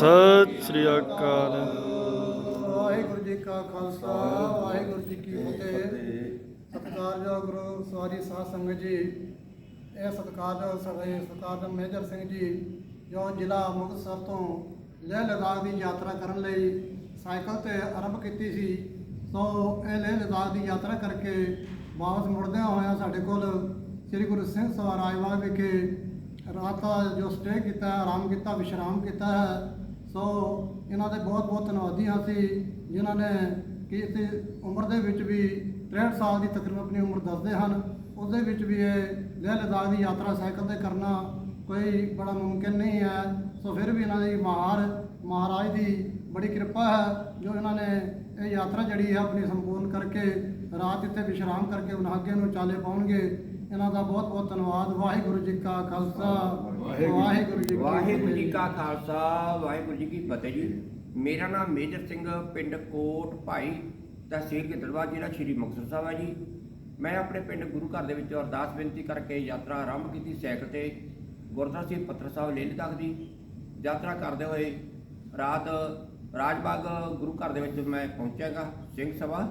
ਸਤਿ ਸ੍ਰੀ ਅਕਾਲ। ਵਾਹਿਗੁਰੂ ਜੀ ਕਾ ਖਾਲਸਾ, ਵਾਹਿਗੁਰੂ ਜੀ ਕੀ ਫਤਿਹ। ਸਤਿਕਾਰਯੋਗ ਗੁਰੂ ਸਵਾਰੀ ਸਾਧ ਸੰਗਤ ਜੀ, ਇਹ ਸਤਿਕਾਰਯੋਗ ਸਾਡੇ ਸਤਿਕਾਰਯੋਗ ਮੇਜਰ ਸਿੰਘ ਜੀ, ਜੋ ਜ਼ਿਲ੍ਹਾ ਮੁਕਤਸਰ ਤੋਂ ਲੇਹ ਲਦਾਖ ਦੀ ਯਾਤਰਾ ਕਰਨ ਲਈ ਸਾਈਕਲ ਤੇ ਆਰੰਭ ਕੀਤੀ ਸੀ, ਸੋ ਇਹ ਲੇਹ ਲਦਾਖ ਦੀ ਯਾਤਰਾ ਕਰਕੇ ਵਾਪਸ ਮੁੜਦਿਆਂ ਹੋਇਆਂ ਸਾਡੇ ਕੋਲ ਸ੍ਰੀ ਗੁਰੂ ਸਿੰਘ ਸਭਾ ਰਾਜਬਾਗ ਵਿਖੇ ਰਾਤ ਦਾ ਜੋ ਸਟੇ ਕੀਤਾ, ਆਰਾਮ ਕੀਤਾ, ਵਿਸ਼ਰਾਮ ਕੀਤਾ ਹੈ। ਸੋ ਇਹਨਾਂ ਦੇ ਬਹੁਤ ਬਹੁਤ ਧੰਨਵਾਦੀ ਹਾਂ ਅਸੀਂ ਜਿਨ੍ਹਾਂ ਨੇ ਕਿ ਇਸ ਉਮਰ ਦੇ ਵਿੱਚ ਵੀ 63 ਸਾਲ ਦੀ ਤਕਰੀਬਨ ਆਪਣੀ ਉਮਰ ਦੱਸਦੇ ਹਨ ਉਸ ਦੇ ਵਿੱਚ ਵੀ ਇਹ ਲੇਹ ਲਦਾਖ ਦੀ ਯਾਤਰਾ ਸਾਈਕਲ ਤੇ ਕਰਨਾ ਕੋਈ ਬੜਾ ਮੁਮਕਿਨ ਨਹੀਂ ਹੈ। ਸੋ ਫਿਰ ਵੀ ਇਹਨਾਂ ਦੀ ਮਹਾਰ, ਮਹਾਰਾਜ ਦੀ ਬੜੀ ਕਿਰਪਾ ਹੈ ਜੋ ਇਹਨਾਂ ਨੇ ਇਹ ਯਾਤਰਾ ਜਿਹੜੀ ਹੈ ਆਪਣੀ ਸੰਪੂਰਨ ਕਰਕੇ ਰਾਤ ਇੱਥੇ ਵਿਸ਼ਰਾਮ ਕਰਕੇ ਹੁਣ ਅੱਗੇ ਨੂੰ ਚਾਲੇ ਪਾਉਣਗੇ। ਇਹਨਾਂ ਦਾ ਬਹੁਤ ਬਹੁਤ ਧੰਨਵਾਦ। ਵਾਹਿਗੁਰੂ ਜੀ ਕਾ ਖਾਲਸਾ। ਵਾਹਿਗੁਰੂ ਜੀ ਵਾਹਿਗੁਰੂ ਜੀ। ਕਾ ਖਾਲਸਾ। ਵਾਹਿਗੁਰੂ ਜੀ ਕੀ ਫਤਿਹ ਜੀ। ਮੇਰਾ ਨਾਮ ਮੇਜਰ ਸਿੰਘ ਪਿੰਡ ਕੋਟ ਭਾਈ ਤਹਿਸੀਲ ਗਿੱਦੜਵਾ ਜ਼ਿਲ੍ਹਾ ਸ਼੍ਰੀ ਮੁਕਤਸਰ ਸਾਹਿਬ ਹੈ ਜੀ। ਮੈਂ ਆਪਣੇ ਪਿੰਡ ਗੁਰੂ ਘਰ ਦੇ ਵਿੱਚ ਅਰਦਾਸ ਬੇਨਤੀ ਕਰਕੇ ਯਾਤਰਾ ਆਰੰਭ ਕੀਤੀ ਸਾਈਕਲ ਤੇ। ਗੁਰਦੁਆਰਾ ਸਾਹਿਬ ਪੱਤਰ ਸਾਹਿਬ ਲੇਹ ਲਦਾਖ ਦੀ ਯਾਤਰਾ ਕਰਦੇ ਹੋਏ ਰਾਤ ਰਾਜਬਾਗ ਗੁਰੂ ਘਰ ਦੇ ਵਿੱਚ ਮੈਂ ਪਹੁੰਚਾਗਾ ਸਿੰਘ ਸਭਾ।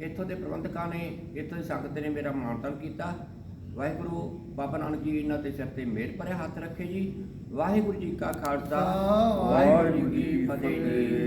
ਇੱਥੋਂ ਦੇ ਪ੍ਰਬੰਧਕਾਂ ਨੇ ਇੱਥੋਂ ਦੀ ਸੰਗਤ ਨੇ ਮੇਰਾ ਮਾਣਤਾਨ ਕੀਤਾ। ਵਾਹਿਗੁਰੂ ਬਾਬਾ ਨਾਨਕ ਜੀ ਇਹਨਾਂ ਤੇ ਸਿਰ ਤੇ ਮਿਹਰ ਭਰਿਆ ਹੱਥ ਰੱਖੇ ਜੀ। ਵਾਹਿਗੁਰੂ ਜੀ ਕਾ ਖਾਲਸਾ ਵਾਹਿਗੁਰੂ ਜੀ ਕੀ ਫਤਿਹ। ਜੀ